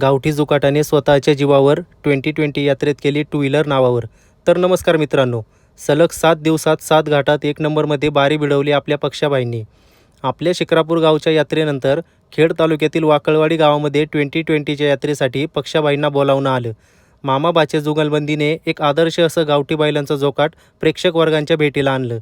गावठी जुकाटाने स्वतःच्या जीवावर ट्वेंटी ट्वेंटी यात्रेत केली टू व्हीलर नावावर. तर नमस्कार मित्रांनो सलग सात दिवसात सात घाटात एक नंबरमध्ये बारी भिडवली आपल्या पक्षाबाईंनी. आपल्या शिक्रापूर गावच्या यात्रेनंतर खेड तालुक्यातील वाकळवाडी गावामध्ये ट्वेंटी ट्वेंटीच्या यात्रेसाठी पक्षाबाईंना बोलावणं आलं. मामाबाचे जुगलबंदीने एक आदर्श असं गावठी बैलांचं जोकाट प्रेक्षक वर्गांच्या भेटीला आणलं.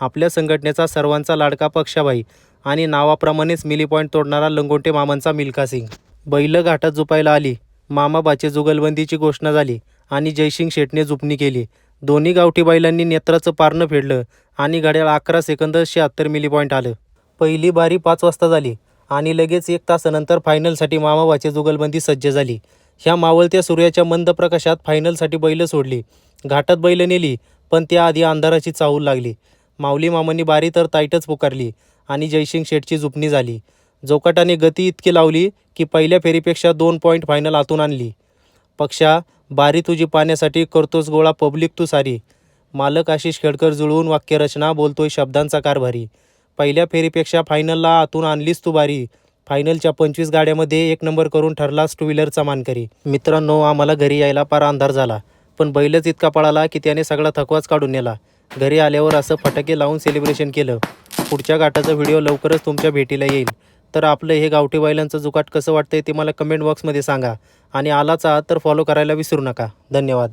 आपल्या संघटनेचा सर्वांचा लाडका पक्षाबाई आणि नावाप्रमाणेच मिली पॉईंट तोडणारा लंगोटे मामांचा मिल्खा सिंग. बैल घाटात झुपायला आली. मामाबाचे जुगलबंदीची घोषणा झाली आणि जयसिंग शेटने जुपणी केली. दोन्ही गावठी बैलांनी नेत्राचं पारणं फेडलं आणि घड्याळ अकरा सेकंद शहात्तर मिली पॉईंट आलं. पहिली बारी पाच वाजता झाली आणि लगेच एक तासानंतर फायनलसाठी मामाबाचे जुगलबंदी सज्ज झाली. ह्या मावळत्या सूर्याच्या मंद प्रकाशात फायनलसाठी बैलं सोडली. घाटात बैलं नेली पण त्याआधी अंधाराची चाहूल लागली. माऊली मामांनी बारी तर ताईटच पुकारली आणि जयसिंग शेटची जुपणी झाली. जोकाटाने गती इतकी लावली की पहिल्या फेरीपेक्षा दोन पॉईंट फायनल आतून आणली. पक्षा बारी तुझी पाण्यासाठी करतोस गोळा पब्लिक तू सारी. मालक आशिष खेडकर जुळवून वाक्यरचना बोलतोय शब्दांचा कारभारी. पहिल्या फेरीपेक्षा फायनलला आतून आणलीस तू बारी. फायनलच्या पंचवीस गाड्यामध्ये एक नंबर करून ठरलास टू व्हीलरचा मानकरी. मित्रांनो आम्हाला घरी यायला फार अंधार झाला. पण बैलच इतका पळाला की त्याने सगळा थकवाच काढून नेला. घरी आल्यावर असं फटाके लावून सेलिब्रेशन केलं. पुढच्या गाठाचा व्हिडिओ लवकरच तुमच्या भेटीला येईल. तर आपलं हे गावठी बैलांचं जुकाट कसं वाटतंय ते मला कमेंट बॉक्समध्ये सांगा. आणि आलाच आहात तर फॉलो करायला विसरू नका. धन्यवाद.